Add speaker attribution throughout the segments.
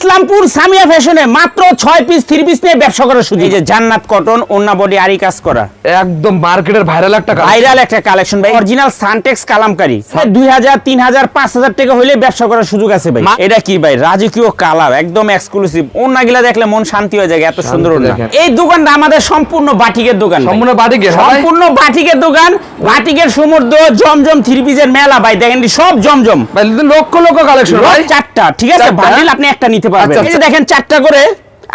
Speaker 1: ইসলামপুর সামিয়া ফ্যাশনে মাত্র ছয় পিস থ্রি পিস নিয়ে ব্যবসা করার সুযোগ। এই যে জান্নাত কটন ওন্না বডি আরি কাজ করা।
Speaker 2: একদম মার্কেটের ভাইরাল একটা
Speaker 1: ভাইরাল একটা কালেকশন ভাই। Original Suntex kalamkari. দুই হাজার তিন হাজার পাঁচ হাজার টাকা হইলে ব্যবসা করার সুযোগ আছে ভাই। এটা কি ভাই? রাজকীয় কালার একদম এক্সক্লুসিভ ওন্না গিলা দেখলে মন শান্তি হয়ে যায় এত সুন্দর ওন্না এই দোকানটা আমাদের সম্পূর্ণ বাটিকের দোকান
Speaker 2: সম্পূর্ণ বাটিকে হ্যাঁ
Speaker 1: সম্পূর্ণ বাটিকের দোকান বাটিকের সমুদ্র জমজম থ্রি পিসের মেলা ভাই। দেখেন সব জমজম।
Speaker 2: ভাই লক্ষ লক্ষ কালেকশন ভাই।
Speaker 1: চারটা ঠিক আছে?
Speaker 2: চারটা?
Speaker 1: বান্ডিল আপনি একটা নিতে পারবেন।
Speaker 2: আচ্ছা,
Speaker 1: এই যে দেখেন চারটা করে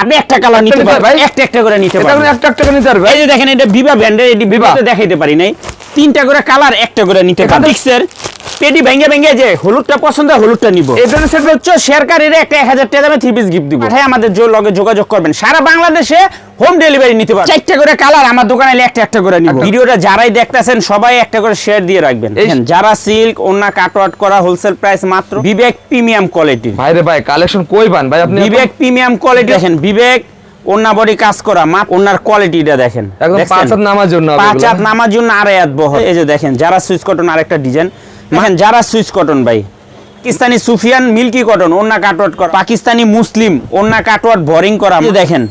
Speaker 1: আপনি একটা কালার নিতে পারবেন? একটা একটা করে নিতে পারবেন।
Speaker 2: একটা একটা করে নিতে পারবেন।
Speaker 1: এই যে দেখেন এটা ব্র্যান্ডের এটি দেখাইতে পারি নাই। তিনটা করে কালার একটা করে নিতে পারবেন। পিক্সের পেটি ভেঙে ভেঙে যে হলুদটা পছন্দ হলুদটা নিব।
Speaker 2: এটা
Speaker 1: সেট হচ্ছে শেয়ার কার্ডের একটা এক হাজার টাকা দামে থ্রি পিস গিফট দিব। হ্যাঁ। আমাদের যে লগে যোগাযোগ করবেন সারা বাংলাদেশে হোম ডেলিভারি নিতে পারবেন চারটা করে কালার আমার দোকানে একটা একটা করে নিব।
Speaker 2: একটা।
Speaker 1: ভিডিওটা যারাই দেখতেছেন সবাই একটা করে শেয়ার দিয়ে রাখবেন। দেখেন, যারা সিল্ক ওন্না কাটওয়াট করা হোলসেল প্রাইস মাত্র বিবেক প্রিমিয়াম কোয়ালিটি
Speaker 2: ভাই রে ভাই কালেকশন কই পান? ভাই আপনি
Speaker 1: বিবেক প্রিমিয়াম কোয়ালিটি দেখেন বিবেক ওন্না বডি কাজ করা মাপ ওনার কোয়ালিটিটা দেখেন।
Speaker 2: একদম পাঁচ হাত নামার জন্য
Speaker 1: পাঁচ হাত নামার জন্য আড়াই হাত বহর এই যে দেখেন যারা সুইচ কটন আরেকটা ডিজাইন দেখেন যারা সুইচ কটন ভাই পাকিস্তানি সুফিয়ান মিল্কি কটন ওন্না কাটওয়াট করা। পাকিস্তানি মুসলিম ওন্না কাটওয়াট বোরিং করা। দেখেন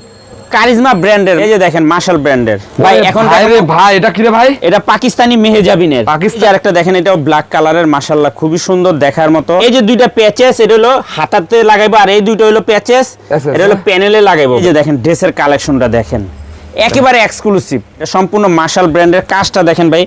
Speaker 1: কারিজমা ব্র্যান্ডের এই যে দেখেন মার্শাল ব্র্যান্ডের। ভাই এখন
Speaker 2: ভাই রে ভাই এটা কি রে ভাই?
Speaker 1: এটা পাকিস্তানি মেহেজাবিনের।
Speaker 2: পাকিস্তান-
Speaker 1: আরেকটা দেখেন এটাও ব্ল্যাক কালারের মাশাআল্লাহ খুবই সুন্দর দেখার মতো। এই যে দুইটা প্যাচেস এটা হলো হাতাতে লাগাইবো আর এই দুইটা হলো প্যাচেস এটা হলো। প্যানেলে লাগাইবো। এই যে দেখেন ড্রেসের কালেকশনটা দেখেন। একেবারে এক্সক্লুসিভ সম্পূর্ণ মার্শাল ব্র্যান্ডের কাজটা দেখেন ভাই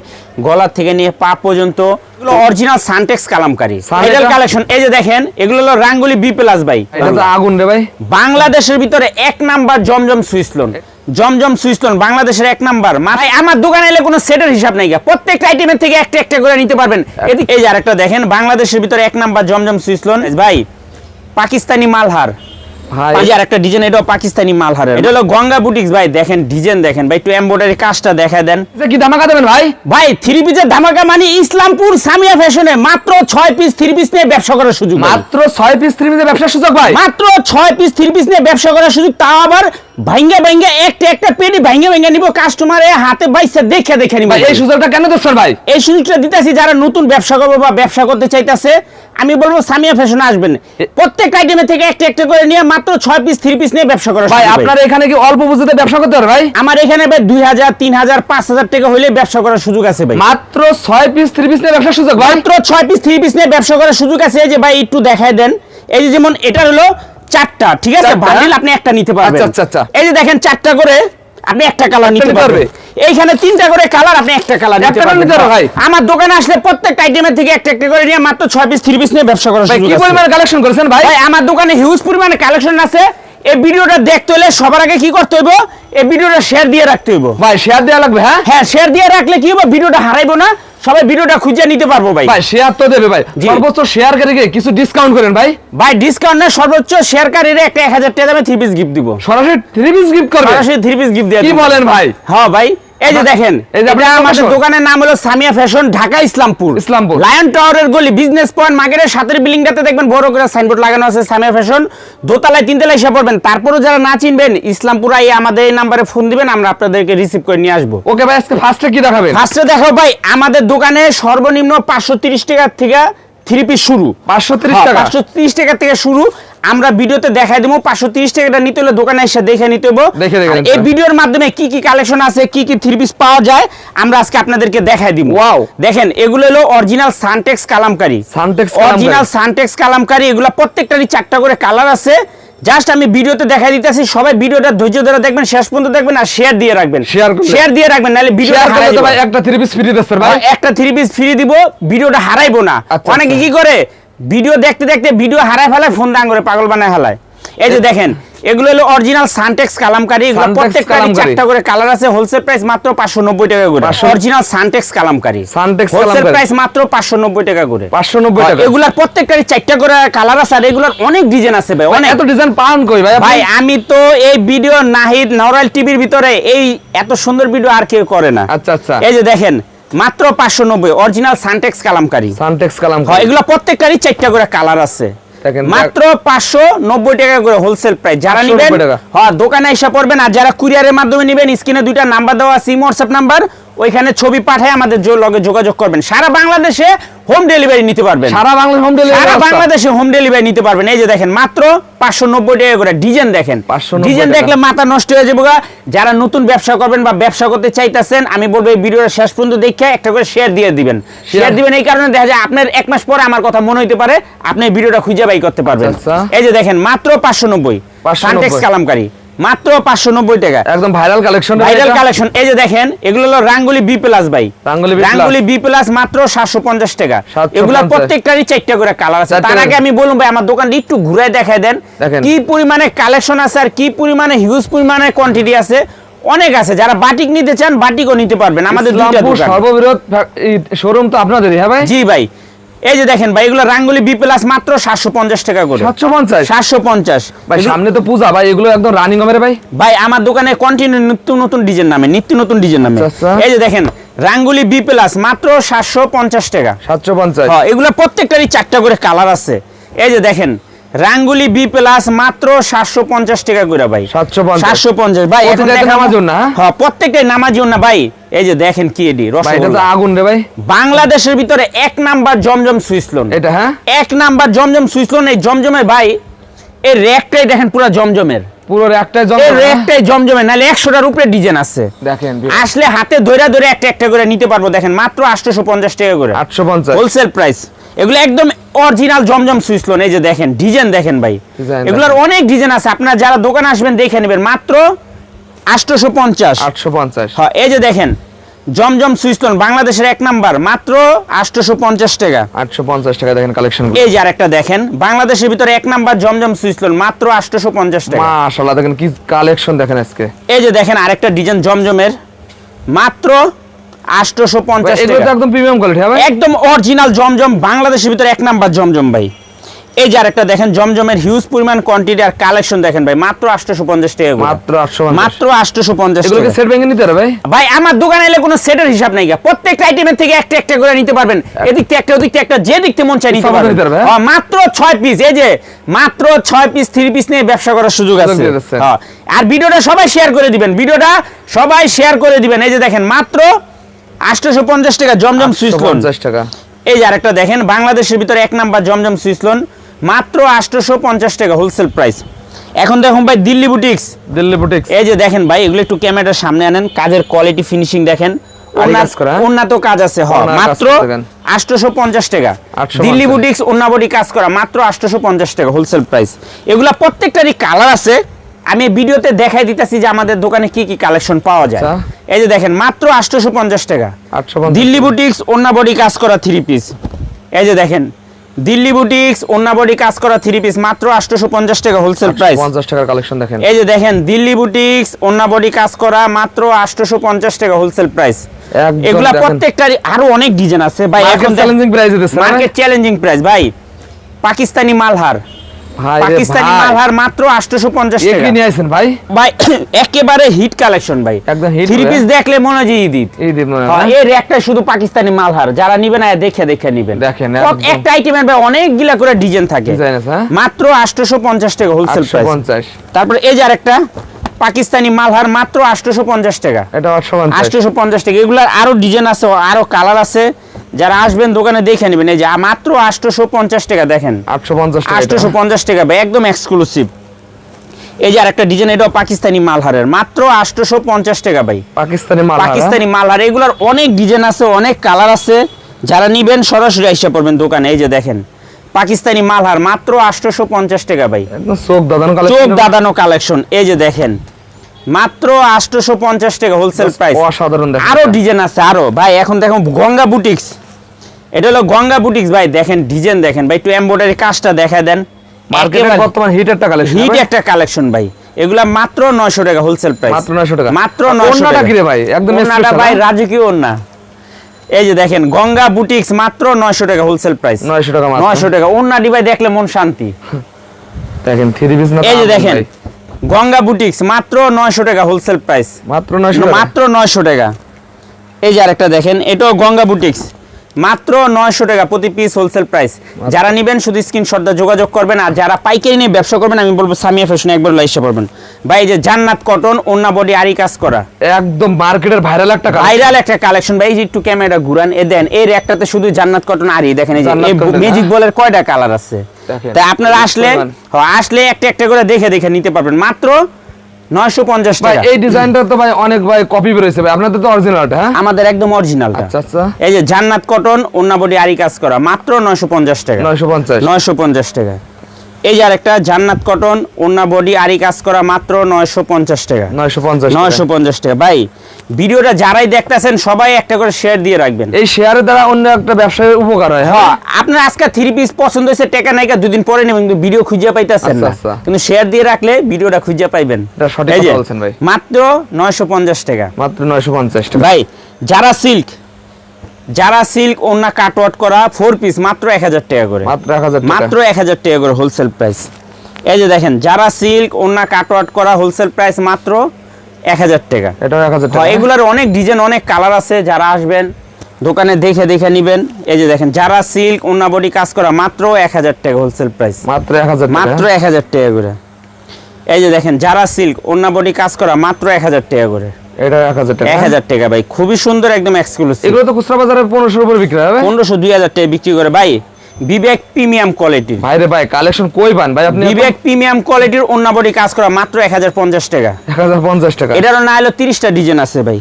Speaker 1: গলা থেকে নিয়ে পা পর্যন্ত। এগুলো অরিজিনাল সানটেক্স কালামকারী। এটার কালেকশন এই যে দেখেন এগুলো হলো রাঙ্গুলি বি প্লাস ভাই।
Speaker 2: এটা তো আগুন রে ভাই।
Speaker 1: বাংলাদেশের ভিতরে এক নাম্বার জমজম সুইসলোন জমজম সুইসলোন বাংলাদেশের এক নাম্বার। মাথায় আমার দোকানে এলে কোনো সেটের হিসাব নাই গা। প্রত্যেকটা আইটেমের থেকে একটা একটা করে নিতে পারবেন। এই যে আরেকটা দেখেন বাংলাদেশের ভিতরে এক নাম্বার জমজম সুইসলোন ভাই পাকিস্তানি মালহার।
Speaker 2: ভাই।
Speaker 1: এই যে ডিজাইন এটাও পাকিস্তানি মালহারের এটা হলো গঙ্গা বুটিক্স ভাই। দেখেন ডিজাইন দেখেন। ভাই একটু এমব্রয়ডারি কাজটা দেখা দেন।
Speaker 2: কি ধামাকা দেবেন ভাই?
Speaker 1: ভাই থ্রি পিসের ধামাকা মানে ইসলামপুর সামিয়া ফ্যাশনে মাত্র ছয় পিস থ্রি পিস নিয়ে ব্যবসা করার সুযোগ
Speaker 2: মাত্র ছয় পিস থ্রি পিসের ব্যবসার সুযোগ ভাই?
Speaker 1: মাত্র ছয় পিস থ্রি পিস নিয়ে ব্যবসা করার সুযোগ তাও আবার ভাঙ্গা ভাঙ্গা একটা একটা পেটি ভাঙ্গা ভাঙ্গা নিব কাস্টমারে হাতে বাইসে দেখে দেখে নিব
Speaker 2: এই সুযোগটা কেন দিচ্ছেন ভাই?
Speaker 1: এই সুযোগটা দিতেছি যারা নতুন ব্যবসা করব বা ব্যবসা করতে চাইতেছে আমি বলব সামিয়া ফ্যাশন আসবেন। প্রত্যেক আইটেমে থেকে একটা একটা করে নিয়ে মাত্র ছয় পিস থ্রি পিস নিয়ে ব্যবসা করা
Speaker 2: ভাই আপনার এখানে কি অল্প পুঁজিতে ব্যবসা করতে পারে ভাই?
Speaker 1: আমার এখানে ভাই দুই হাজার তিন হাজার পাঁচ হাজার টাকা হলে ব্যবসা করার সুযোগ আছে ভাই।
Speaker 2: মাত্র ছয় পিস থ্রি পিস নিয়ে ব্যবসার সুযোগ ভাই?
Speaker 1: মাত্র ছয় পিস থ্রি পিস নিয়ে ব্যবসা করার সুযোগ আছে। এই যে ভাই একটু দেখাই দেন। এই যে যেমন এটা হলো চারটা ঠিক আছে?
Speaker 2: ভাই
Speaker 1: বান্ডিল আপনি একটা নিতে পারবেন।
Speaker 2: আচ্ছা, আচ্ছা, আচ্ছা।
Speaker 1: এই যে দেখেন চারটা করে আপনি একটা কালার নিতে পারবে। এইখানে তিনটা করে কালার আপনি একটা কালার নিতে
Speaker 2: করে
Speaker 1: পারবেন।
Speaker 2: নিতে ভাই।
Speaker 1: আমার দোকানে আসলে প্রত্যেকটা আইটেমের থেকে একটা একটা করে নিয়ে মাত্র 6 পিস 3 পিস নিয়ে ব্যবসা
Speaker 2: ভাই
Speaker 1: সুযোগ
Speaker 2: কি পরিমাণ কালেকশন করেছেন ভাই?
Speaker 1: ভাই আমার দোকানে হিউজ পরিমাণে কালেকশন আছে। এই ভিডিওটা দেখতে হলে সবার আগে কি করতে হইব? এই ভিডিওটা শেয়ার দিয়ে রাখতে হইব।
Speaker 2: ভাই শেয়ার দেওয়া লাগবে হ্যাঁ?
Speaker 1: হ্যাঁ শেয়ার দিয়ে রাখলে কি হবে ভিডিওটা হারাইবো না। সবাই ভিডিওটা খুঁজে নিতে পারব ভাই।
Speaker 2: ভাই শেয়ার তো দেবে ভাই। সর্বোচ্চ শেয়ার কারীকে কিছু ডিসকাউন্ট করেন ভাই।
Speaker 1: ভাই ডিসকাউন্ট না সর্বোচ্চ শেয়ার কারীরে একটা এক হাজার টাকা দামে থ্রি পিস গিফট দিব।
Speaker 2: সরাসরি থ্রি পিস গিফট করবে?
Speaker 1: সরাসরি থ্রি পিস গিফট দেয়া
Speaker 2: কি বলেন ভাই?
Speaker 1: হ্যাঁ ভাই। এই যে দেখেন এটা আমাদের দোকানের নাম হলো সামিয়া ফ্যাশন ঢাকা ইসলামপুর।
Speaker 2: ইসলামপুর।
Speaker 1: লায়ন টাওয়ারের গলি বিজনেস পয়েন্ট মার্কেটের সাথের বিল্ডিংটাতে দেখবেন বড় করে সাইনবোর্ড লাগানো আছে সামিয়া ফ্যাশন। দোতলায় তিনতলায় এসে পড়বেন। তারপরও যারা না চিনবেন ইসলামপুর আই আমাদের এই নাম্বারে ফোন দিবেন আমরা আপনাদেরকে রিসিভ করে নিয়ে আসব।
Speaker 2: ওকে ভাই আজকে ফার্স্টে কি দেখাবেন?
Speaker 1: ফার্স্টে দেখো ভাই আমাদের দোকানে সর্বনিম্ন পাঁচশো তিরিশ টাকার থেকে থ্রি পিস শুরু।
Speaker 2: পাঁচশো তিরিশ
Speaker 1: হ্যাঁ,
Speaker 2: টাকা?
Speaker 1: 530 টাকা থেকে শুরু। আমরা ভিডিওতে দেখাই দেবো পাঁচশো তিরিশ টাকাটা নিতে হলে দোকানে এসে দেখে নিতে হব।
Speaker 2: দেখে দেখে
Speaker 1: এই ভিডিওর মাধ্যমে কি কি কালেকশন আছে কি কি থ্রি পিস পাওয়া যায় আমরা আজকে আপনাদেরকে দেখাই দিব. দেখেন এগুলো হলো original Suntex kalamkari.
Speaker 2: Kalamkari.
Speaker 1: Original Suntex kalamkari এগুলো প্রত্যেকটারই চারটা করে কালার আছে। জাস্ট আমি ভিডিওতে দেখাই দিতেছি সবাই ভিডিওটা ধৈর্য ধরে দেখবেন শেষ পর্যন্ত দেখবেন আর শেয়ার দিয়ে রাখবেন। শেয়ার দিয়ে রাখবেন নাহলে ভিডিও
Speaker 2: শেয়ার করলে তো ভাই একটা থ্রি পিস ফ্রি দিচ্ছে
Speaker 1: একটা থ্রি পিস ফ্রি দিব ভিডিওটা হারাইবো না।
Speaker 2: আচ্ছা,
Speaker 1: অনেকে
Speaker 2: আচ্ছা।
Speaker 1: কি করে? ভিডিও দেখতে দেখতে ভিডিও হারায় ফেলায় ফোন দাং করে পাগল বানায় ফেলায়। এই যে দেখেন এগুলো হলো অরিজিনাল সানটেক্স কালামকারী এগুলো প্রত্যেকটা চারটা করে কালার আছে হোলসেল প্রাইস মাত্র 590 টাকা করে। Original Suntex kalamkari.
Speaker 2: Suntex
Speaker 1: wholesale price মাত্র 590 টাকা করে।
Speaker 2: পাঁচশো নব্বই টাকা।
Speaker 1: এগুলার প্রত্যেকটারই চারটা করে কালার আছে আর এগুলার অনেক ডিজাইন আছে ভাই অনেক।
Speaker 2: এত ডিজাইন পান কই ভাই
Speaker 1: ভাই আমি তো এই ভিডিও নাহিদ নরাল টিভির ভিতরে এই এত সুন্দর ভিডিও আর কেউ করে না।
Speaker 2: আচ্ছা আচ্ছা।
Speaker 1: এই যে দেখেন মাত্র পাঁচশো নব্বই অরিজিনাল সানটেক্স কালামকারী।
Speaker 2: সানটেক্স কালাম
Speaker 1: হয় এগুলো প্রত্যেকটারই চারটা করে কালার আছে। মাত্র পাঁচশো নব্বই টাকা করে হোলসেল প্রাইস যারা
Speaker 2: 590
Speaker 1: নিবেন হ্যাঁ দোকানে এসে পড়বেন আর যারা কুরিয়ারের মাধ্যমে নিবেন স্ক্রিনে দুইটা নাম্বার দেওয়া আছে হোয়াটসঅ্যাপ নাম্বার ওইখানে ছবি পাঠায় আমাদের লগে যোগাযোগ করবেন। সারা বাংলাদেশে হোম ডেলিভারি নিতে পারবেন।
Speaker 2: সারা বাংলা হোম ডেলিভারি সারা
Speaker 1: বাংলাদেশে হোম ডেলিভারি নিতে পারবেন। এই যে দেখেন মাত্র পাঁচশো নব্বই টাকা করে ডিজাইন দেখেন।
Speaker 2: 590
Speaker 1: ডিজাইন দেখলে মাথা নষ্ট হয়ে যাবে। যারা নতুন ব্যবসা করবেন বা ব্যবসা করতে চাইতেছেন আমি বলব এই ভিডিওটা শেষ পর্যন্ত দেখে একটা করে শেয়ার দিয়ে দিবেন। শেয়ার দিবেন এই কারণে দেখা যায় আপনার এক মাস পরে আমার কথা মনে হইতে পারে আপনি এই ভিডিওটা খুঁজে বাই করতে পারবেন।
Speaker 2: আচ্ছা, আচ্ছা।
Speaker 1: এই যে দেখেন মাত্র পাঁচশো নব্বই।
Speaker 2: 590
Speaker 1: সানটেক্স কালামকারি। মাত্র পাঁচশো নব্বই টাকা।
Speaker 2: একদম ভাইরাল কালেকশন
Speaker 1: ভাইরাল কালেকশন এই যে দেখেন এগুলো হলো রাঙ্গুলি বি প্লাস ভাই।
Speaker 2: রাঙ্গুলি
Speaker 1: বি প্লাস মাত্র সাতশো পঞ্চাশ টাকা।
Speaker 2: 750
Speaker 1: এগুলা প্রত্যেকটারই চারটা করে কালার আছে। তার আগে আমি বলব ভাই আমার দোকানটা একটু ঘুরায় দেখায় দেন। কি পরিমাণে কালেকশন আছে আর কি পরিমাণে হিউজ পরিমাণে কোয়ান্টিটি আছে অনেক আছে। যারা বাটিক নিতে চান বাটিকও নিতে পারবেন। আমাদের দুইটা দোকান।
Speaker 2: সর্ববৃহৎ শোরুম তো আপনাদেরই হ্যাঁ ভাই?
Speaker 1: জি ভাই। এই যে দেখেন ভাই এগুলো রাঙ্গুলি বি প্লাস মাত্র সাতশো পঞ্চাশ টাকা করে।
Speaker 2: সাতশো পঞ্চাশ?
Speaker 1: সাতশো পঞ্চাশ।
Speaker 2: ভাই সামনে তো পূজা ভাই এগুলো একদম রানিং হবে ভাই।
Speaker 1: ভাই আমার দোকানে কন্টিনিউ নিত্য নতুন ডিজাইন নামে নিত্য নতুন ডিজাইন নামে।
Speaker 2: আচ্ছা।
Speaker 1: এই যে দেখেন রাঙ্গুলি বি প্লাস মাত্র সাতশো পঞ্চাশ টাকা।
Speaker 2: সাতশো পঞ্চাশ।
Speaker 1: হ্যাঁ এগুলো প্রত্যেকটারই চারটা করে কালার আছে। এই যে দেখেন রাঙ্গুলি বি প্লাস মাত্র সাতশো পঞ্চাশ টাকা করে ভাই।
Speaker 2: 750
Speaker 1: সাতশো পঞ্চাশ। ভাই এখন
Speaker 2: প্রতিটা না, হ্যাঁ?
Speaker 1: হ্যাঁ প্রত্যেকটাই নামাজুন না ভাই এই যে দেখেন কি এডি
Speaker 2: আগুন রে ভাই।
Speaker 1: বাংলাদেশের ভিতরে এক নাম্বার জমজম সুইসলোন
Speaker 2: এটা হ্যাঁ?
Speaker 1: এক নাম্বার জমজম সুইসলোন এই জমজমের ভাই এই র্যাকটাই দেখেন পুরো জমজমের।
Speaker 2: পুরো
Speaker 1: র্যাকটাই উপরে ডিজাইন আছে।
Speaker 2: দেখেন
Speaker 1: আসলে হাতে ধরে ধরে একটা একটা করে নিতে পারব দেখেন মাত্র আটশোশো পঞ্চাশ টাকা করে।
Speaker 2: আটশো পঞ্চাশ
Speaker 1: হোলসেল প্রাইস এগুলো একদম অরিজিনাল জমজম সুইচ লোন এই যে দেখেন ডিজাইন দেখেন ভাই। এগুলোর অনেক ডিজাইন আছে আপনারা যারা দোকানে আসবেন দেখে নেবেন মাত্র আটশোশো পঞ্চাশ।
Speaker 2: আটশো পঞ্চাশ
Speaker 1: হ্যাঁ এই যে দেখেন জমজম সুইচ লোন বাংলাদেশের এক নাম্বার মাত্র আটশোশো পঞ্চাশ টাকা।
Speaker 2: আটশো পঞ্চাশ টাকা দেখেন কালেকশন
Speaker 1: এই যে আরেকটা দেখেন বাংলাদেশের ভিতরে এক নাম্বার জমজম সুইচ লোন মাত্র আটশোশো পঞ্চাশ টাকা।
Speaker 2: মাশাআল্লাহ দেখেন কি কালেকশন দেখেন আজকে।
Speaker 1: এই যে দেখেন আরেকটা ডিজাইন জমজমের মাত্র আটশোশো পঞ্চাশ
Speaker 2: এগুলো তো
Speaker 1: টাকা
Speaker 2: একদম প্রিমিয়াম কোয়ালিটি
Speaker 1: একদম অরিজিনাল জমজম বাংলাদেশের ভিতরে এক নাম্বার জমজম ভাই। এই যে আরেকটা দেখেন জমজমের হিউজ পরিমাণ কোয়ান্টিটি আর কালেকশন দেখেন ভাই মাত্র আটশোশো পঞ্চাশ টাকা
Speaker 2: মাত্র আটশো
Speaker 1: মাত্র আটশোশো পঞ্চাশ
Speaker 2: এগুলোকে সেট ভেঙে নিতে হবে ভাই?
Speaker 1: ভাই আমার দোকানে এলে কোনো সেটের হিসাব নাই প্রত্যেকটা আইটেমের থেকে একটা একটা করে নিতে পারবেন। এদিক থেকে একটা ওদিক থেকে একটা যে দিক থেকে মন চাই নিতে পারবেন।
Speaker 2: হ্যাঁ?
Speaker 1: হ্যাঁ, মাত্র ছয় পিস এই যে মাত্র ছয় পিস থ্রি পিস নিয়ে ব্যবসা করার সুযোগ আছে। হ্যাঁ। আর ভিডিওটা সবাই শেয়ার করে দিবেন। ভিডিওটা সবাই শেয়ার করে দিবেন। এই যে দেখেন মাত্র আটশোশো পঞ্চাশ টাকা জমজম সুইচ লোন
Speaker 2: পঞ্চাশ টাকা।
Speaker 1: এই যে আরেকটা দেখেন বাংলাদেশের ভিতরে এক নাম্বার জমজম সুইচ লোন মাত্র আটশোশো পঞ্চাশ টাকা হোলসেল প্রাইস এখন দেখুন ভাই দিল্লি বুটিক্স
Speaker 2: দিল্লি বুটিক্স
Speaker 1: এই যে দেখেন ভাই এগুলো একটু ক্যামেরার সামনে আনেন কাজের কোয়ালিটি ফিনিশিং দেখেন।
Speaker 2: কাজ করা?
Speaker 1: উন্নত কাজ আছে হ মাত্র। আটশোশো পঞ্চাশ টাকা। দিল্লি বুটিক্স অন্যাবডি কাজ করা মাত্র আটশোশো পঞ্চাশ টাকা হোলসেল প্রাইস এগুলা প্রত্যেকটারই কালার আছে আমি ভিডিওতে দেখাই দিতেছি যে আমাদের দোকানে কি কি কালেকশন পাওয়া যায়।
Speaker 2: আচ্ছা।
Speaker 1: এই যে দেখেন মাত্র আটশোশো পঞ্চাশ টাকা। দিল্লি বুটিক্স অন্যাবডি কাজ করা থ্রি পিস এই যে দেখেন দিল্লি বুটিক্স অন্যাবডি কাজ করা থ্রি পিস মাত্র আটশোশো পঞ্চাশ টাকা হোলসেল প্রাইস
Speaker 2: পঞ্চাশ টাকার কালেকশন দেখেন।
Speaker 1: এই যে দেখেন দিল্লি বুটিক্স অন্য বডি কাজ করা মাত্র আটশোশো পঞ্চাশ টাকা হোলসেল প্রাইস এগুলা। প্রত্যেকটারই আরও অনেক ডিজাইন আছে। ভাই এখন
Speaker 2: চ্যালেঞ্জিং প্রাইসে
Speaker 1: মার্কেট চ্যালেঞ্জিং প্রাইস ভাই পাকিস্তানি মালহার। পাকিস্তানি
Speaker 2: ভাই।
Speaker 1: মালহার মাত্র আটশোশো পঞ্চাশ
Speaker 2: এ
Speaker 1: টাকা।
Speaker 2: কি নিয়ে আইছেন ভাই?
Speaker 1: ভাই একেবারে হিট কালেকশন ভাই।
Speaker 2: একদম hit
Speaker 1: থ্রি পিস দেখলে মনে হয় ঈদ ঈদ।
Speaker 2: মনে হয়,
Speaker 1: এর একটা শুধু পাকিস্তানি মালহার যারা নিবে না দেখে দেখে নিবেন।
Speaker 2: দেখেন,
Speaker 1: একটা আইটেমের ভাই অনেকগুলা করে ডিজাইন থাকে।
Speaker 2: হ্যাঁ?
Speaker 1: মাত্র আটশোশো পঞ্চাশ টাকা হোলসেল প্রাইস
Speaker 2: পঞ্চাশ
Speaker 1: তারপরে এই যে আরেকটা পাকিস্তানি মালহার মাত্র আটশোশো পঞ্চাশ টাকা।
Speaker 2: এটা পঞ্চাশ
Speaker 1: আটশোশো পঞ্চাশ টাকা। এগুলার আরও ডিজাইন আছে আরও কালার আছে। যারা আসবেন দোকানে দেখে নেবেন এই যে মাত্র আটশোশো পঞ্চাশ টাকা দেখেন।
Speaker 2: আটশো পঞ্চাশ টাকা
Speaker 1: আটশোশো পঞ্চাশ টাকা একদম এক্সক্লুসিভ এই যে আরেকটা ডিজাইন এটাও পাকিস্তানি মালহারের মাত্র আটশোশো পঞ্চাশ টাকা ভাই।
Speaker 2: পাকিস্তানি মাল
Speaker 1: পাকিস্তানি মালহার এগুলার অনেক ডিজাইন আছে অনেক কালার আছে। যারা নিবেন সরাসরি আইসা পড়বেন দোকানে এই যে দেখেন। পাকিস্তানি মালহার মাত্র আটশোশো পঞ্চাশ টাকা ভাই।
Speaker 2: চোখ দাদানো
Speaker 1: চোখ
Speaker 2: কালেকশন
Speaker 1: দাদানো কালেকশন এই যে দেখেন মাত্র আটশোশো পঞ্চাশ টাকা হোলসেল প্রাইস
Speaker 2: অসাধারণ
Speaker 1: আরও ডিজাইন আছে আরও। ভাই এখন দেখো গঙ্গা বুটিক্স এটা হলো গঙ্গা বুটিক্স ভাই দেখেন ডিজাইন দেখেন। ভাই একটু এমব্রয়ডারি কাজটা দেখা দেন।
Speaker 2: মার্কেটে বর্তমান হিট একটা কালেকশন
Speaker 1: হিট একটা কালেকশন ভাই। এগুলা মাত্র নয়শো টাকা হোলসেল প্রাইস
Speaker 2: মাত্র 900 টাকা।
Speaker 1: মাত্র
Speaker 2: আর
Speaker 1: নয়শো
Speaker 2: ওড়নাটা
Speaker 1: টাকা।
Speaker 2: কি রে ভাই? একদম
Speaker 1: ভাই? রাজকীয় ওড়না এই যে দেখেন গঙ্গা বুটিক্স মাত্র নয়শো টাকা হোলসেল প্রাইস
Speaker 2: 900 টাকা মাত্র।
Speaker 1: নয়শো টাকা। অন্য ডিভাই দেখলে মন শান্তি।
Speaker 2: দেখেন থ্রি পিস না
Speaker 1: এই যে দেখেন গঙ্গা বুটিক্স মাত্র নয়শো টাকা হোলসেল প্রাইস
Speaker 2: মাত্র নয়শো টাকা।
Speaker 1: মাত্র নয়শো টাকা। এই যে আরেকটা দেখেন এটাও গঙ্গা বুটিক্স। মাত্র নয়শো টাকা প্রতি পিস হোলসেল প্রাইস যারা নেবেন শুধু স্ক্রিনশট দিয়ে যোগাযোগ করবেন আর যারা পাইকারি নিয়ে ব্যবসা করবেন আমি বলব সামিয়া ফ্যাশন একবার লাইসে পড়বেন। ভাই যে জান্নাত কটন ওন্না বডি আরি কাজ করা।
Speaker 2: একদম মার্কেটের ভাইরাল একটা
Speaker 1: ভাইরাল একটা কালেকশন ভাই এই যে একটু ক্যামেরা ঘুরান এ দেন এর একটাতে শুধু জান্নাত কটন আরি দেখেন এই যে ম্যাজিক। বলের কয়টা কালার আছে। তাই আপনারা আসলে হ্যাঁ, আসলে একটা একটা করে দেখে দেখে নিতে পারবেন। মাত্র নয়শো পঞ্চাশ
Speaker 2: ভাই
Speaker 1: টাকা।
Speaker 2: এই ডিজাইনটা তো ভাই অনেক ভাই কপি ভাই। আপনাদের তো অরিজিনালটা হ্যাঁ?
Speaker 1: আমাদের একদম অরিজিনালটা
Speaker 2: আচ্ছা আচ্ছা।
Speaker 1: এই যে জান্নাত কটন ওন্না বডি আরি কাজ করা। মাত্র নয়শো পঞ্চাশ টাকা।
Speaker 2: নয়শো পঞ্চাশ।
Speaker 1: নয়শো পঞ্চাশ টাকা এই যে আরেকটা জান্নাত কটন ওন্না বডি আরি কাজ করা মাত্র নয়শো পঞ্চাশ টাকা।
Speaker 2: নয়শো পঞ্চাশ
Speaker 1: নয়শো পঞ্চাশ টাকা। ভাই ভিডিওটা যারাই দেখতেছেন সবাই একটা করে শেয়ার দিয়ে রাখবেন।
Speaker 2: এই শেয়ারের দ্বারা অন্য একটা ব্যবসায়ের উপকার হয় হ্যাঁ।
Speaker 1: হ্যাঁ আপনার আজকে থ্রি পিস পছন্দ হয়েছে টেকা নাইকা দুদিন পরে নেবেন কিন্তু ভিডিও খুঁজে পাইতেছেন
Speaker 2: আচ্ছা,
Speaker 1: না।
Speaker 2: আচ্ছা।
Speaker 1: কিন্তু শেয়ার দিয়ে রাখলে ভিডিওটা খুঁজে পাইবেন।
Speaker 2: এটা সঠিক বলছেন ভাই।
Speaker 1: মাত্র নয়শো পঞ্চাশ টাকা।
Speaker 2: মাত্র নয়শো পঞ্চাশ টাকা।
Speaker 1: ভাই যারা সিল্ক যারা সিল্ক অন্য কাটওয়াট করা ফোর পিস মাত্র এক হাজার টাকা করে।
Speaker 2: মাত্র এক হাজার
Speaker 1: টাকা। করে হোলসেল প্রাইস এই যে দেখেন যারা সিল্ক অন্য কাটওয়াট করা হোলসেল প্রাইস মাত্র এক হাজার টাকা।
Speaker 2: এক হাজার টাকা।
Speaker 1: এগুলার অনেক ডিজাইন অনেক কালার আছে যারা আসবেন দোকানে দেখে দেখে নিবেন। এই যে দেখেন যারা সিল্ক ওনা বডি কাজ করা মাত্র এক হাজার টাকা হোলসেল প্রাইস
Speaker 2: মাত্র এক হাজার
Speaker 1: মাত্র এক হাজার টাকা করে। এই যে দেখেন যারা সিল্ক ওন্না বডি কাজ করা মাত্র এক হাজার টাকা করে।
Speaker 2: এটা এক হাজার টাকা।
Speaker 1: এক হাজার টাকা ভাই খুবই সুন্দর একদম এক্সক্লুসিভ
Speaker 2: এগুলো তো খুচরা বাজারে পনেরোশোর উপরে বিক্রি হবে
Speaker 1: পনেরোশো দুই হাজার টাকা বিক্রি করে। ভাই বিবেক প্রিমিয়াম কোয়ালিটির
Speaker 2: ভাই রে ভাই কালেকশন কই পান? ভাই আপনি
Speaker 1: বিবেক প্রিমিয়াম কোয়ালিটির ওন্না কাজ করা মাত্র এক হাজার পঞ্চাশ টাকা।
Speaker 2: এক হাজার পঞ্চাশ টাকা।
Speaker 1: এটারও না হলো তিরিশটা ডিজাইন আছে ভাই।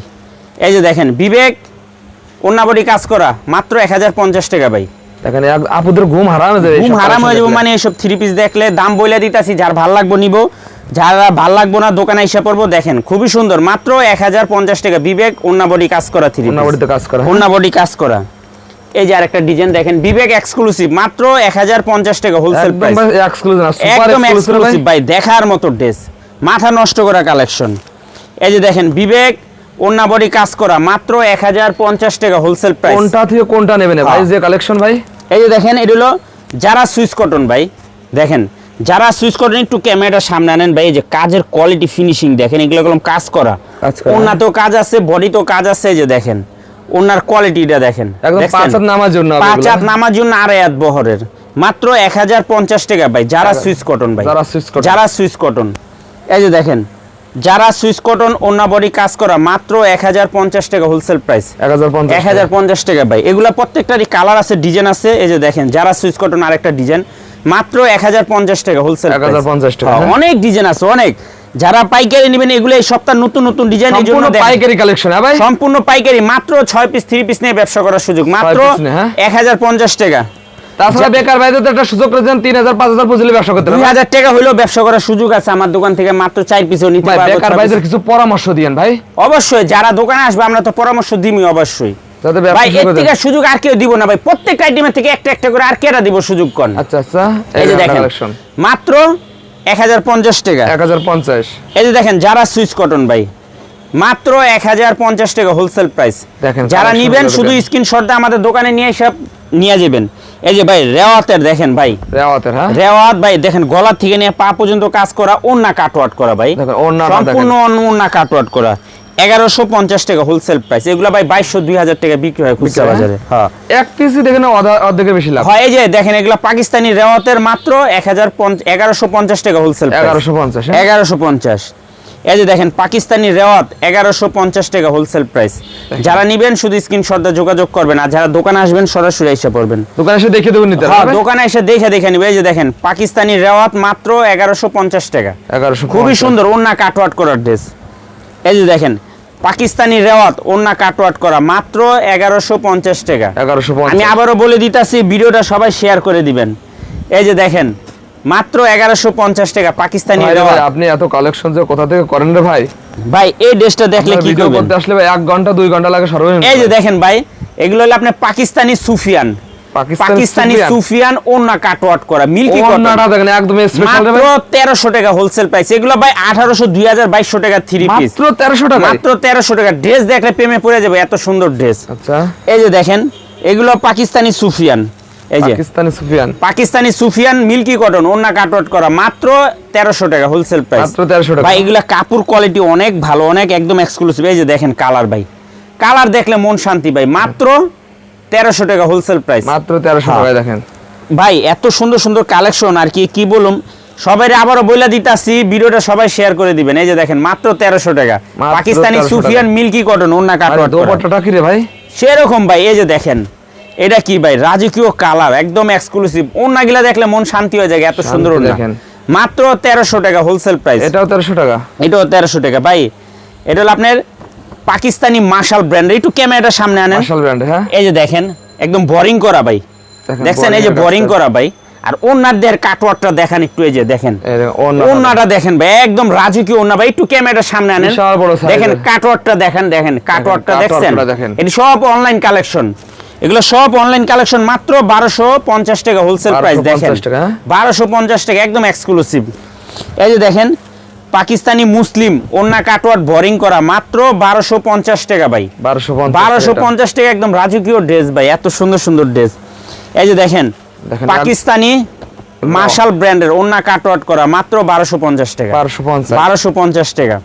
Speaker 1: এই যে দেখেন বিবেক কাজ করা মাত্র এক হাজার পঞ্চাশ টাকা ভাই।
Speaker 2: দেখেন আপুদের ঘুম হারাম হয়ে যাবে
Speaker 1: ঘুম
Speaker 2: এইসব
Speaker 1: হারাম হয়ে যাব মানে এসব থ্রি পিস দেখলে দাম বইলে দিতাছি যার ভালো লাগবো নিব। যারা ভালো লাগবো না দোকানে এসে পড়ব দেখেন খুবই সুন্দর। মাত্র এক হাজার পঞ্চাশ টাকা। বিবেক ওন্নাবডি কাজ করা থ্রি
Speaker 2: অন্য বাড়িতে কাজ করা?
Speaker 1: ওন্নাবডি কাজ করা। এই যে আরেকটা ডিজাইন দেখেন বিবেক এক্সক্লুসিভ মাত্র এক হাজার পঞ্চাশ টাকা হোলসেল
Speaker 2: একদম
Speaker 1: প্রাইস এক্সক্লুসিভ ভাই। দেখার মতো ড্রেস মাথা নষ্ট করা কালেকশন এই যে দেখেন বিবেক ওন্না বডি কাজ করা মাত্র এক হাজার পঞ্চাশ টাকা হোলসেল প্রাইস
Speaker 2: কোনটা থেকে কোনটা নেবেন ভাই
Speaker 1: হ্যাঁ।
Speaker 2: যে কালেকশন ভাই?
Speaker 1: এই যে দেখেন এটা হলো যারা সুইচ কটন ভাই দেখেন যারা সুইচ কটন একটু ক্যামেরাটা সামনে আনেন ভাই এই যে কাজের কোয়ালিটি ফিনিশিং দেখেন এগুলো কলম কাজ করা।
Speaker 2: করা।
Speaker 1: ওনাতেও কাজ আছে বডিতেও কাজ আছে এই যে দেখেন ওনার কোয়ালিটিটা দেখেন?
Speaker 2: পাঁচ হাত নামার জন্য
Speaker 1: পাঁচ হাত নামার জন্য আড়াই হাত বহরের। মাত্র এক হাজার পঞ্চাশ টাকা ভাই যারা সুইচ কটন ভাই।
Speaker 2: যারা সুইচ কটন।
Speaker 1: যারা সুইচ কটন এই যে দেখেন যারা সুইচ কটন অন্য বডি কাজ করা মাত্র এক হাজার পঞ্চাশ টাকা হোলসেল প্রাইস
Speaker 2: এক হাজার পঞ্চাশ
Speaker 1: টাকা। ভাই। এগুলা প্রত্যেকটারই কালার আছে ডিজাইন আছে এই যে দেখেন যারা সুইচ কটন আরেকটা ডিজাইন মাত্র এক হাজার পঞ্চাশ টাকা হোলসেল
Speaker 2: 1050 টাকা, হ্যাঁ।
Speaker 1: অনেক ডিজাইন আছে অনেক। যারা পাইকারি নেবেন এগুলো এই সপ্তাহ নতুন নতুন ডিজাইন এই জন্য
Speaker 2: পাইকারি কালেকশন হ্যাঁ ভাই?
Speaker 1: সম্পূর্ণ পাইকারি মাত্র ছয় পিস থ্রি পিস নিয়ে ব্যবসা করার সুযোগ। মাত্র
Speaker 2: হ্যাঁ?
Speaker 1: এক হাজার পঞ্চাশ টাকা।
Speaker 2: তাছাড়া বেকার ভাইদের তো একটা সুযোগ হাজার হাজার ব্যবসা করতে
Speaker 1: দুই হাজার টাকা হলেও ব্যবসা করার সুযোগ আছে আমার দোকান থেকে মাত্র পিসও নিতে
Speaker 2: ভাই বেকার ভাইদের কিছু পরামর্শ দিয়েন ভাই।
Speaker 1: অবশ্যই যারা দোকানে আসবে আমরা তো পরামর্শ দিমই অবশ্যই। ভাই এর থেকে সুযোগ আর কেউ দিব না ভাই। প্রত্যেকটা আইটেমের থেকে একটা একটা করে আর কেটা দিব সুযোগ কর
Speaker 2: আচ্ছা আচ্ছা।
Speaker 1: এই যে দেখেন মাত্র এক হাজার পঞ্চাশ টাকা।
Speaker 2: এক হাজার পঞ্চাশ।
Speaker 1: এই যে দেখেন যারা সুইচ কটন ভাই মাত্র এক হাজার পঞ্চাশ টাকা হোলসেল প্রাইস যারা
Speaker 2: collection
Speaker 1: নিবেন শুধু। স্ক্রিনশট দিয়ে আমাদের দোকানে নিয়ে সব নিয়ে যাবেন। এই যে ভাই রেওয়াতের দেখেন ভাই।
Speaker 2: রেওয়াতের হ্যাঁ?
Speaker 1: রেওয়াত ভাই দেখেন গলা থেকে নিয়ে পা পর্যন্ত কাজ করা ওন্না কাটওয়াট করা ভাই। সম্পূর্ণ ওন্না কাটওয়াট করা। এগারোশো পঞ্চাশ টাকা হোলসেল প্রাইস এগুলো ভাই বাইশশো দুই হাজার টাকা বিক্রি হয় খুচরা বাজারে হ্যাঁ।
Speaker 2: এক পিসই দেখেন অর্ধেকের বেশি লাভ।
Speaker 1: হয় যে দেখেন এগুলো পাকিস্তানি রেওয়াতের মাত্র এক হাজার এগারোশো পঞ্চাশ টাকা হোলসেল
Speaker 2: এগারোশো পঞ্চাশ হ্যাঁ?
Speaker 1: এগারোশো পঞ্চাশ। এই যে দেখেন পাকিস্তানি রেওয়াত এগারোশো পঞ্চাশ টাকা হোলসেল প্রাইস যারা নিবেন শুধু স্ক্রিনশট দিয়ে যোগাযোগ করবেন আর যারা দোকানে আসবেন সরাসরি এসে পড়বেন।
Speaker 2: দোকানে এসে দেখে দেবেন
Speaker 1: হ্যাঁ, দোকানে এসে দেখে দেখে নিবে। এই যে দেখেন পাকিস্তানি রেওয়াত মাত্র এগারোশো পঞ্চাশ টাকা।
Speaker 2: এগারোশো
Speaker 1: খুবই সুন্দর ওন্না কাটওয়াট করার ড্রেস এই যে দেখেন পাকিস্তানি রেওয়াত ওন্না কাটওয়াট করা মাত্র এগারোশো পঞ্চাশ টাকা।
Speaker 2: এগারোশো
Speaker 1: আমি আবারও বলে দিতাছি ভিডিওটা সবাই শেয়ার করে দিবেন। এই যে দেখেন মাত্র এগারোশো পঞ্চাশ টাকা পাকিস্তানি
Speaker 2: আপনি এত কালেকশন যে কোথা থেকে করেন রে ভাই?
Speaker 1: ভাই এই ড্রেসটা দেখলে কি
Speaker 2: করতে আসলে ভাই এক ঘণ্টা দুই ঘণ্টা লাগে সর্বনিম্ন।
Speaker 1: এই যে দেখেন ভাই এগুলো হলো আপনার পাকিস্তানি সুফিয়ান। পাকিস্তানি সুফিয়ান। ওন্না কাটওয়াট করা মিল্কি
Speaker 2: দেখেন একদম স্পেশাল
Speaker 1: মাত্র টাকা হোলসেল প্রাইস এগুলো ভাই টাকা থ্রি পিস
Speaker 2: মাত্র তেরোশো টাকা
Speaker 1: মাত্র তেরোশো টাকা। ড্রেস দেখলে প্রেমে পড়ে যাবে এত সুন্দর ড্রেস
Speaker 2: আচ্ছা।
Speaker 1: এই যে দেখেন এগুলো পাকিস্তানি সুফিয়ান। এই যে।
Speaker 2: পাকিস্তানি সুফিয়ান।
Speaker 1: পাকিস্তানি সুফিয়ান মিল্কি কটন ওন্না কাটওয়াট করা মাত্র তেরোশো টাকা হোলসেল প্রাইস
Speaker 2: মাত্র 1300 টাকা।
Speaker 1: ভাই এগুলা কাপড় কোয়ালিটি অনেক ভালো অনেক একদম এক্সক্লুসিভ এই যে দেখেন কালার ভাই। কালার দেখলে মন শান্তি ভাই। মাত্র তেরোশো টাকা হোলসেল প্রাইস
Speaker 2: মাত্র তেরোশো
Speaker 1: হ্যাঁ।
Speaker 2: টাকায় দেখেন।
Speaker 1: ভাই এত সুন্দর সুন্দর কালেকশন আর কি কি বলুম সবাই আবারও বইলা দিতাছি ভিডিওটা সবাই শেয়ার করে দিবেন। এই যে দেখেন মাত্র তেরোশো টাকা। পাকিস্তানি
Speaker 2: 1300
Speaker 1: সুফিয়ান মিল্কি কটন
Speaker 2: আরে দোপাট্টাটা কি রে ভাই?
Speaker 1: সেরকম ভাই এই যে দেখেন এটা কি ভাই রাজকীয় কালার একদম এক্সক্লুসিভ ওন্নাগুলা দেখলে মন শান্তি হয়ে যায় এত সুন্দর
Speaker 2: দেখেন।
Speaker 1: মাত্র তেরোশো টাকা হোলসেল প্রাইস
Speaker 2: এটাও তেরোশো টাকা।
Speaker 1: এটাও তেরোশো টাকা। ভাই এটা হলো আপনার পাকিস্তানি মার্শাল ব্র্যান্ড একটু ক্যামেরাটা সামনে আনেন।
Speaker 2: মার্শাল ব্র্যান্ড হ্যাঁ?
Speaker 1: এই যে দেখেন একদম বোরিং করা ভাই।
Speaker 2: দেখেন,
Speaker 1: এই যে বোরিং করা ভাই। আর ওনার দেহের কাটওয়ার্কটা দেখেন একটু এই যে দেখেন।
Speaker 2: এই দেখেন,
Speaker 1: ওনাটা দেখেন ভাই একদম রাজকীয় ওনা ভাই। একটু ক্যামেরার সামনে আনেন। দেখেন
Speaker 2: এর।
Speaker 1: কাটওয়ার্কটা দেখেন দেখেন কাটওয়ার্কটা দেখছেন। এটি সব অনলাইন কালেকশন এগুলো সব অনলাইন কালেকশন মাত্র বারোশো পঞ্চাশ টাকা হোলসেল প্রাইস
Speaker 2: 1250
Speaker 1: দেখেন।
Speaker 2: হ্যাঁ?
Speaker 1: বারোশো পঞ্চাশ টাকা একদম এক্সক্লুসিভ এই যে দেখেন পাকিস্তানি মুসলিম ওন্না কাটওয়ার্ট বোরিং করা মাত্র বারোশো পঞ্চাশ টাকা ভাই।
Speaker 2: বারোশো পঞ্চাশ
Speaker 1: বারোশো পঞ্চাশ টাকা একদম রাজকীয় ড্রেস ভাই এত সুন্দর সুন্দর ড্রেস এই যে দেখেন পাকিস্তানি মার্শাল ব্র্যান্ডের ওন্না কাটওয়ার্ট করা মাত্র বারোশো পঞ্চাশ টাকা।
Speaker 2: বারোশো পঞ্চাশ।
Speaker 1: টাকা।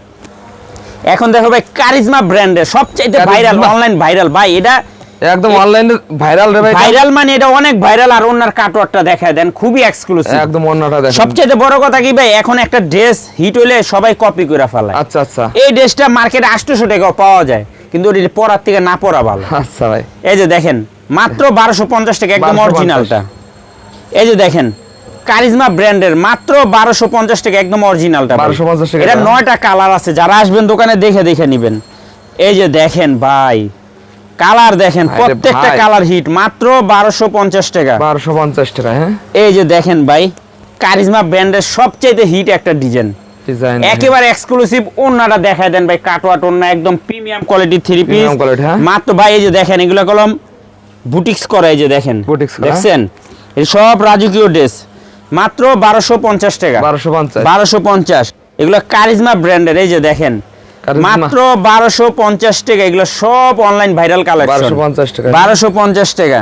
Speaker 1: এখন দেখো ভাই কারিজমা ব্র্যান্ডের
Speaker 2: কারিজমা।
Speaker 1: ভাইরাল অনলাইন ভাইরাল ভাই এটা
Speaker 2: একদম অনলাইনে ভাইরাল রে ভাই।
Speaker 1: ভাইরাল মানে এটা অনেক ভাইরাল আর ওনার কাটওয়ার্টটা দেখায় দেন খুবই এক্সক্লুসিভ
Speaker 2: একদম অন্যটা দেখেন
Speaker 1: সবচেয়ে বড় কথা কি ভাই এখন একটা ড্রেস হিট হলে সবাই কপি করে ফেলায়।
Speaker 2: আচ্ছা আচ্ছা।
Speaker 1: এই ড্রেসটা মার্কেটে আটশোশো টাকাও পাওয়া যায় কিন্তু ওটা পরার থেকে না পরা ভালো।
Speaker 2: আচ্ছা ভাই।
Speaker 1: এই যে দেখেন মাত্র বারোশো পঞ্চাশ টাকা একদম
Speaker 2: 1250
Speaker 1: অরিজিনালটা এই যে দেখেন কারিজমা ব্র্যান্ডের মাত্র বারোশো পঞ্চাশ টাকা একদম অরিজিনালটা
Speaker 2: 1250 টাকা
Speaker 1: এটা
Speaker 2: দাম।
Speaker 1: নয়টা কালার আছে যারা আসবেন দোকানে দেখে দেখে নিবেন। এই যে দেখেন ভাই কালার দেখেন প্রত্যেকটা কালার হিট মাত্র বারোশো পঞ্চাশ টাকা।
Speaker 2: বারোশো পঞ্চাশ টাকা হ্যাঁ?
Speaker 1: এই যে দেখেন ভাই কারিজমা ব্র্যান্ডের সবচেয়ে হিট একটা ডিজাইন।
Speaker 2: ডিজাইন
Speaker 1: একেবারে এক্সক্লুসিভ ওন্নাটা দেখায় দেন ভাই কাটওয়াট ওন্না একদম premium quality three piece
Speaker 2: Premium quality, হ্যাঁ?
Speaker 1: মাত্র ভাই এই যে দেখেন এগুলো কলম বুটিক্স করা এই যে দেখেন। দেখছেন? এই সব রাজকীয় ড্রেস। মাত্র বারোশো পঞ্চাশ টাকা।
Speaker 2: বারোশো পঞ্চাশ।
Speaker 1: বারোশো পঞ্চাশ। এগুলো কারিজমা ব্র্যান্ডের এই যে দেখেন। মাত্র বারোশো পঞ্চাশ টাকা এগুলো সব অনলাইন ভাইরাল কালেকশন বারোশো পঞ্চাশ টাকা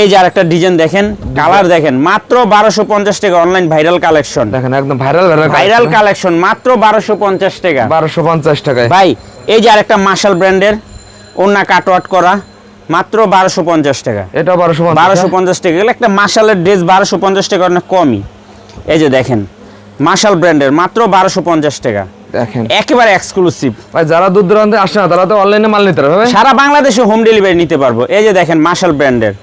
Speaker 1: এই যে আরেকটা ডিজাইন দেখেন কালার দেখেন মাত্র বারোশো পঞ্চাশ টাকা অনলাইন ভাইরাল কালেকশন
Speaker 2: দেখেন একদম ভাইরাল ভাইরাল
Speaker 1: কালেকশন মাত্র বারোশো পঞ্চাশ টাকা
Speaker 2: বারোশো পঞ্চাশ টাকা
Speaker 1: ভাই এই যে আরেকটা মার্শাল ব্র্যান্ডের ওন্না কাটওয়াট করা মাত্র বারোশো পঞ্চাশ টাকা
Speaker 2: এটা বারোশো
Speaker 1: বারোশো পঞ্চাশ টাকা এগুলো একটা মার্শালের ড্রেস বারোশো পঞ্চাশ টাকা অনেক কমই এই যে দেখেন মার্শাল ব্র্যান্ডের মাত্র বারোশো পঞ্চাশ টাকা
Speaker 2: দেখেন।
Speaker 1: একেবারে এক্সক্লুসিভ
Speaker 2: ভাই যারা দূর দূরান্তে আসে না তারা তো অনলাইনে মাল নিতে পারবে।
Speaker 1: সারা বাংলাদেশে হোম ডেলিভারি নিতে পারব। এই যে দেখেন মার্শাল ব্র্যান্ডের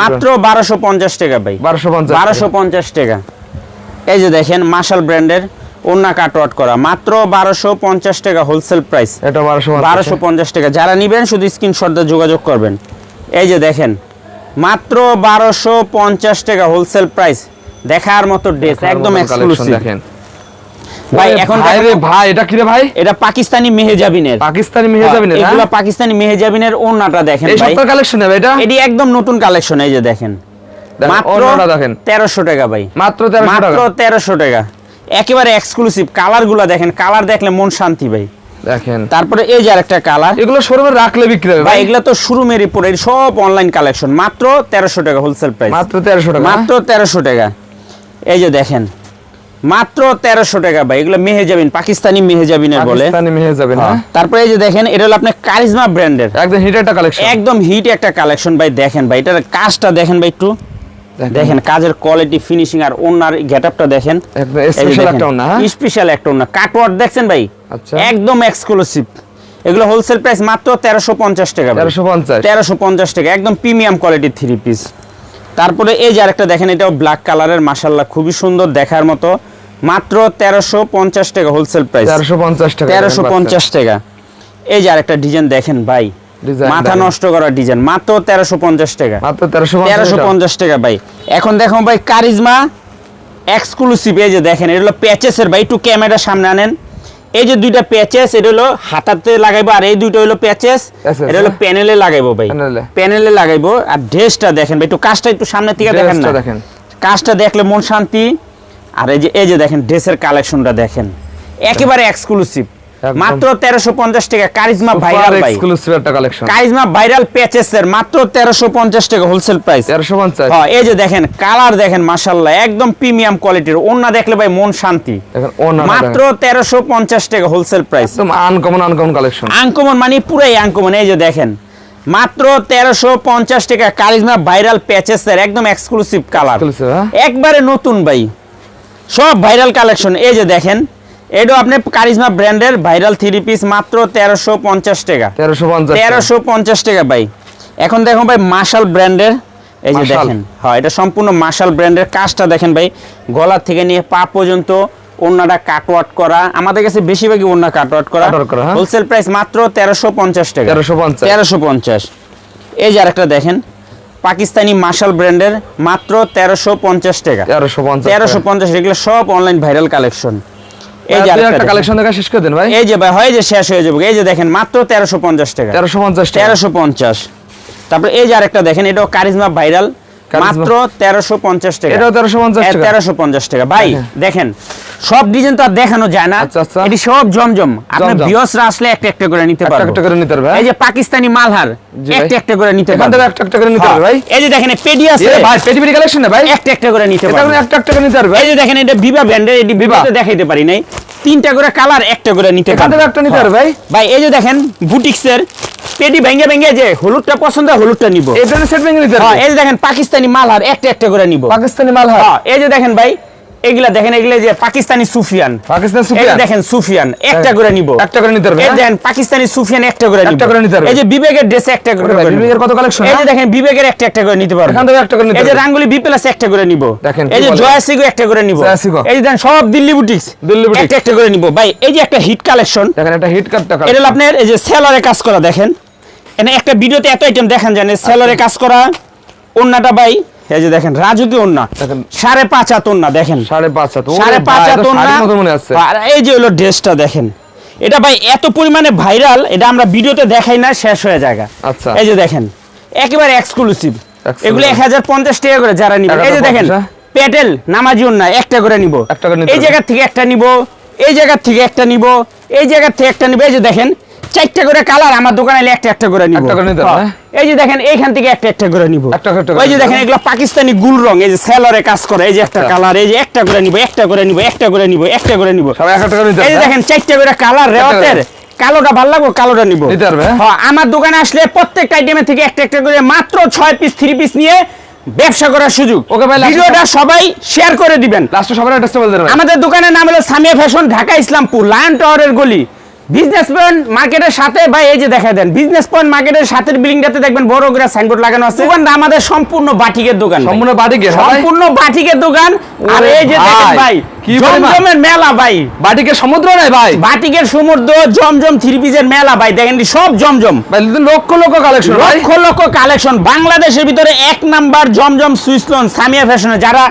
Speaker 1: মাত্র বারোশো পঞ্চাশ টাকা ভাই।
Speaker 2: বারোশো পঞ্চাশ
Speaker 1: বারোশো পঞ্চাশ টাকা। এই যে দেখেন মার্শাল ব্র্যান্ডের কাটওয়াট করা। মাত্র বারোশো পঞ্চাশ টাকা হোলসেল প্রাইস
Speaker 2: এটা বারোশো
Speaker 1: বারোশো পঞ্চাশ টাকা। যারা নিবেন শুধু স্ক্রিনশট দিয়ে যোগাযোগ করবেন। এই যে দেখেন মাত্র বারোশো পঞ্চাশ টাকা হোলসেল প্রাইস দেখার মতো ড্রেস একদম এক্সক্লুসিভ
Speaker 2: দেখেন।
Speaker 1: ভাই এখন
Speaker 2: ভাই এটা কি রে ভাই?
Speaker 1: এটা পাকিস্তানি মেহেজাবিনের।
Speaker 2: পাকিস্তানি মেহে যাবেন
Speaker 1: হ্যাঁ, পাকিস্তানি মেহেজাবিনের ওন্নাটা দেখেন ভাই।
Speaker 2: কালেকশন হবে এটা?
Speaker 1: এটি একদম নতুন কালেকশন এই যে দেখেন।
Speaker 2: দেখেন,
Speaker 1: মাত্র
Speaker 2: দেখেন।
Speaker 1: তেরোশো টাকা ভাই।
Speaker 2: মাত্র তেরোশো
Speaker 1: মাত্র
Speaker 2: টাকা
Speaker 1: তেরোশো টাকা। একেবারে এক্সক্লুসিভ কালার দেখেন কালার দেখলে মন শান্তি ভাই।
Speaker 2: দেখেন।
Speaker 1: তারপরে এই যে আরেকটা কালার
Speaker 2: এগুলো শোরুমে রাখলে বিক্রি হবে
Speaker 1: ভাই এগুলা তো উপরে সব অনলাইন কালেকশন মাত্র তেরোশো টাকা হোলসেল প্রাইস
Speaker 2: মাত্র টাকা?
Speaker 1: মাত্র তেরোশো টাকা। এই যে দেখেন মাত্র তেরোশো টাকা ভাই এগুলো মেহেজাবিন পাকিস্তানি মেহেজাবিনের বলে।
Speaker 2: পাকিস্তানি মেহে যাবেন
Speaker 1: হ্যাঁ।
Speaker 2: হ্যাঁ।
Speaker 1: তারপরে এই যে দেখেন এটা হলো আপনার কারিজমা ব্র্যান্ডের।
Speaker 2: একদম হিট একটা কালেকশন
Speaker 1: একদম হিট একটা কালেকশন ভাই দেখেন ভাই এটার কাজটা দেখেন ভাই একটু। দেখেন। কাজের কোয়ালিটি ফিনিশিং আর ওনার গেটআপটা দেখেন।
Speaker 2: স্পেশাল একটা হ্যাঁ?
Speaker 1: স্পেশাল একটা ওন্না কাটওয়ার্ড দেখছেন ভাই?
Speaker 2: আচ্ছা।
Speaker 1: একদম এক্সক্লুসিভ এগুলো হোলসেল প্রাইস মাত্র তেরোশো পঞ্চাশ টাকা ভাই।
Speaker 2: তেরোশো পঞ্চাশ।
Speaker 1: তেরোশো পঞ্চাশ টাকা একদম প্রিমিয়াম কোয়ালিটি থ্রি পিস তারপরে এই যে আরেকটা দেখেন এটাও ব্ল্যাক কালারের মাসাল্লাহ খুবই সুন্দর দেখার মতো। মাত্র তেরোশো পঞ্চাশ টাকা হোলসেল প্রাইস
Speaker 2: তেরোশো পঞ্চাশ টাকা
Speaker 1: তেরোশো পঞ্চাশ টাকা। এই যে আরেকটা ডিজাইন দেখেন ভাই মাথা নষ্ট করা ডিজাইন মাত্র তেরোশো পঞ্চাশ টাকা।
Speaker 2: মাত্র তেরোশো পঞ্চাশ
Speaker 1: টাকা। ভাই। এখন দেখো ভাই কারিজমা এক্সক্লুসিভ এই যে দেখেন এটা হলো প্যাচেসের ভাই একটু ক্যামেরার সামনে আনেন। এই যে দুইটা প্যাচেস এটা হলো হাতাতে লাগাইবো আর এই দুইটা হলো প্যাচেস এটা হলো? প্যানেলে লাগাইবো ভাই। প্যানেলে লাগাইবো আর ড্রেসটা দেখেন ভাই একটু কাজটা একটু সামনে থেকে দেখেন না।
Speaker 2: দেখেন।
Speaker 1: কাজটা দেখলে মন শান্তি। আর এই যে এই যে দেখেন ড্রেসের কালেকশনটা দেখেন। একেবারে এক্সক্লুসিভ মাত্র তেরোশো পঞ্চাশ টাকা। কারিজমা ভাইরাল ভাই।
Speaker 2: এক্সক্লুসিভ একটা কালেকশন
Speaker 1: কারিজমা ভাইরাল প্যাচেসের মাত্র তেরোশো পঞ্চাশ টাকা হোলসেল প্রাইস
Speaker 2: তেরোশো পঞ্চাশ।
Speaker 1: হ্যাঁ এই যে দেখেন কালার দেখেন মাশাল্লাহ একদম প্রিমিয়াম কোয়ালিটির ওন্না দেখলে ভাই মন শান্তি।
Speaker 2: দেখেন ওড়নাটা
Speaker 1: মাত্র তেরোশো পঞ্চাশ টাকা হোলসেল প্রাইস
Speaker 2: একদম আনকমন আনকমন কালেকশন
Speaker 1: আঙ্কমন মানে পুরাই আঙ্কমন এই যে দেখেন মাত্র তেরোশো পঞ্চাশ টাকা কারিজমা ভাইরাল প্যাচেসের একদম এক্সক্লুসিভ কালার
Speaker 2: হ্যাঁ?
Speaker 1: একবারে নতুন ভাই। সব ভাইরাল কালেকশন এই যে দেখেন এটাও আপনি কারিজমা ব্র্যান্ডের ভাইরাল থ্রি পিস মাত্র তেরোশো পঞ্চাশ টাকা।
Speaker 2: তেরোশো পঞ্চাশ
Speaker 1: তেরোশো পঞ্চাশ টাকা ভাই। এখন দেখুন ভাই মার্শাল ব্র্যান্ডের এই যে দেখেন হ্যাঁ এটা সম্পূর্ণ মার্শাল ব্র্যান্ডের কাজটা দেখেন ভাই গলার থেকে নিয়ে পা পর্যন্ত ওন্নাটা কাটওয়াট করা আমাদের কাছে বেশিরভাগই ওন্না কাটওয়াট করা।
Speaker 2: হ্যাঁ।
Speaker 1: হোলসেল প্রাইস মাত্র তেরোশো পঞ্চাশ টাকা।
Speaker 2: তেরোশো পঞ্চাশ।
Speaker 1: তেরোশো পঞ্চাশ। এই যে আরেকটা দেখেন পাকিস্তানি মার্শাল ব্র্যান্ডের মাত্র তেরোশো পঞ্চাশ টাকা।
Speaker 2: তেরোশো পঞ্চাশ
Speaker 1: তেরোশো পঞ্চাশ এগুলো সব অনলাইন ভাইরাল কালেকশন এই যে
Speaker 2: এই একটা
Speaker 1: দেখেন।
Speaker 2: কালেকশন দেখা শেষ করে দেন ভাই।
Speaker 1: এই যে ভাই হয় যে শেষ হয়ে যাবে। এই যে দেখেন মাত্র তেরোশো পঞ্চাশ টাকা।
Speaker 2: তেরোশো পঞ্চাশ
Speaker 1: তেরোশো পঞ্চাশ। তারপর এই যে আরেকটা দেখেন এটাও কারিজমা ভাইরাল মাত্র তেরোশো পঞ্চাশ টাকা।
Speaker 2: এটাও তেরোশো পঞ্চাশ টাকা।
Speaker 1: তেরোশো পঞ্চাশ টাকা। ভাই দেখেন সব ডিজাইন তো আর দেখানো যায় না।
Speaker 2: আচ্ছা, আচ্ছা।
Speaker 1: এটি সব জমজম। আপনার। বিয়সরা আসলে একটা একটা করে নিতে
Speaker 2: একটা একটা করে নিতে পারবে হ্যাঁ?
Speaker 1: এই যে পাকিস্তানি মালহার একটা একটা করে নিতে
Speaker 2: থেকে একটা একটা করে নিতে পারবে ভাই।
Speaker 1: হ্যাঁ। এই যে দেখেন পেডি আছে।
Speaker 2: ভাই পেটি পেটি কালেকশন না ভাই।
Speaker 1: একটা একটা করে নিতে পারব।
Speaker 2: একটা একটা করে নিতে পারবে
Speaker 1: এই যে দেখেন এটা বিবা ব্র্যান্ডের এটি বিবাতে দেখাইতে পারি নাই। তিনটা করে কালার একটা করে নিতে পারব।
Speaker 2: থেকে একটা নিতে পারবে ভাই।
Speaker 1: ভাই এই যে দেখেন বুটিক্সের পেডি ভেঙে ভেঙে যে হলুদটা পছন্দ হয় হলুদটা নিব।
Speaker 2: এই ধরনের সেট ভেঙে নিতে
Speaker 1: হ্যাঁ
Speaker 2: পারবে।
Speaker 1: এই যে দেখেন পাকিস্তানি মালহার একটা একটা করে নিব।
Speaker 2: পাকিস্তানি মাল হয়
Speaker 1: হ্যাঁ এই যে দেখেন ভাই এগুলা দেখেন এগুলা যে পাকিস্তানি সুফিয়ান।
Speaker 2: পাকিস্তান সুপিয়া
Speaker 1: দেখেন সুফিয়ান একটা করে নিব।
Speaker 2: একটা করে নিতে পারবে
Speaker 1: এই
Speaker 2: হ্যাঁ?
Speaker 1: দেখেন পাকিস্তানি সুফিয়ান একটা করে নিব।
Speaker 2: একটা করে নিতে পারবে।
Speaker 1: এই যে বিবেকের ড্রেস একটা করে।
Speaker 2: বিবেকের কত collection,
Speaker 1: এই যে
Speaker 2: হ্যাঁ?
Speaker 1: দেখেন বিবেকের একটা একটা করে নিতে পারব
Speaker 2: এখান থেকে একটা করে নিতে
Speaker 1: এই যে রাঙ্গুলি বি প্লাস একটা করে নিব।
Speaker 2: দেখেন,
Speaker 1: এই যে? জয়াসিগো একটা করে নিব।
Speaker 2: জয়াসিগো।
Speaker 1: এই যে দেখেন সব দিল্লি বুটিক্স
Speaker 2: দিল্লি বুটিক।
Speaker 1: একটা একটা করে নিব। ভাই এই যে একটা হিট কালেকশন
Speaker 2: দেখেন একটা হিট কাট টাকা
Speaker 1: এটা আপনার এই যে সেলরে কাজ করা দেখেন। এখানে একটা ভিডিওতে এত আইটেম দেখেন জানে সেলারে কাজ করা ওন্নাটা ভাই এই যে দেখেন রাজুকি ওন্না সাড়ে পাঁচ হাত ওন্না দেখেন।
Speaker 2: সাড়ে পাঁচ হাত
Speaker 1: সাড়ে পাঁচ আর এই যে হলো ড্রেসটা দেখেন। এটা ভাই এত পরিমাণে ভাইরাল এটা আমরা ভিডিওতে দেখাই না শেষ হয়ে যায়
Speaker 2: আচ্ছা।
Speaker 1: এই যে দেখেন একেবারে এক্সক্লুসিভ। এগুলো এক হাজার পঞ্চাশ টাকা করে যারা নিবে। এই যে দেখেন? পেটেল নামাজি ওন্না একটা করে নিব। এই
Speaker 2: হবে।
Speaker 1: জায়গা থেকে একটা নিব এই জায়গা থেকে একটা নিব এই জায়গা থেকে একটা নিব। এই যে দেখেন চারটা করে কালার আমার দোকানে একটা একটা করে নিব
Speaker 2: একটা করে নিতে
Speaker 1: হ্যাঁ। এই যে দেখেন এইখান থেকে একটা একটা করে নিব
Speaker 2: একটা একটা
Speaker 1: ওই যে দেখেন এগুলো পাকিস্তানি গুল রং এই যে সেলরে কাজ করে এই যে একটা
Speaker 2: আচ্ছা।
Speaker 1: কালার এই যে একটা করে নিব একটা করে নিব একটা করে নিব একটা করে নিব
Speaker 2: সবাই একটা করে নিতে
Speaker 1: এই যে দেখেন চারটা করে কালার রেওয়াতের কালোটা ভালো লাগবে কালোটা নিব
Speaker 2: হ্যাঁ?
Speaker 1: হ্যাঁ, আমার দোকানে আসলে প্রত্যেকটা আইটেমের থেকে একটা একটা করে মাত্র ছয় পিস থ্রি পিস নিয়ে ব্যবসা করার সুযোগ
Speaker 2: ওকে ভাই,
Speaker 1: ভিডিওটা সবাই শেয়ার করে দিবেন
Speaker 2: লাস্টে সবার অ্যাড্রেসটা বলতে পারবে
Speaker 1: আমাদের দোকানের নাম হলো সামিয়া ফ্যাশন ঢাকা ইসলামপুর লায়ন টাওয়ারের গলি বিজনেস পয়েন্ট মার্কেটের সাথে বা এই যে দেখা দেন বিজনেস পয়েন্ট মার্কেটের সাথের বিল্ডিংটাতে দেখবেন বড় করে সাইনবোর্ড লাগানো আছে। দোকানটা আমাদের সম্পূর্ণ বাটিকের দোকান
Speaker 2: সম্পূর্ণ বাটিকের,
Speaker 1: সম্পূর্ণ বাটিকের দোকান। আর এই যে দেখেন
Speaker 2: ভাই,
Speaker 1: জমজমের মেলা ভাই।
Speaker 2: বাটিকে সমুদ্র নাই ভাই?
Speaker 1: বাটিকের সমুদ্র জমজম থ্রি পিসের মেলা ভাই। দেখেন সব জমজম।
Speaker 2: ভাই লক্ষ লক্ষ কালেকশন
Speaker 1: লক্ষ লক্ষ কালেকশন বাংলাদেশের ভিতরে এক নাম্বার জমজম সুইসলন সামিয়া ফ্যাশনে যারা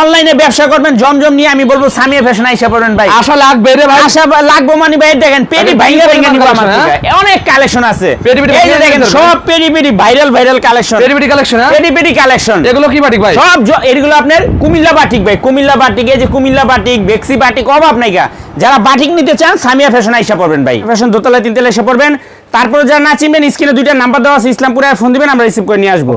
Speaker 1: অনলাইনে ব্যবসা করবেন জমজম নিয়ে আমি বলব সামিয়া ফ্যাশন আইসা পড়বেন ভাই।
Speaker 2: আশা লাগবে রে ভাই।
Speaker 1: আশা লাগবো মানে ভাই দেখেন পেডি ভাইঙ্গা ভাইঙ্গা নিব আমার
Speaker 2: collection,
Speaker 1: অনেক কালেকশন আছে।
Speaker 2: পেডি পেডি
Speaker 1: এই যে দেখেন সব পেডি পেডি ভাইরাল ভাইরাল কালেকশন
Speaker 2: পেটি পেটি কালেকশন হ্যাঁ?
Speaker 1: পেডি পেডি কালেকশন
Speaker 2: এগুলো কি বাটিক ভাই?
Speaker 1: সব এগুলো আপনার কুমিল্লা বাটিক ভাই কুমিল্লা বাটিক এই যে কুমিল্লা বাটিক বেক্সি বাটিক অভাব নাই গা। যারা বাটিক নিতে চান সামিয়া ফ্যাশন আইসা পড়বেন ভাই। ফ্যাশন দোতলা তিনতলা এসে পড়বেন। তারপরে যারা না চিনবেন স্ক্রিনে দুইটা নাম্বার দেওয়া আছে ইসলামপুরে ফোন দিবেন আমরা রিসিভ করে নিয়ে আসব।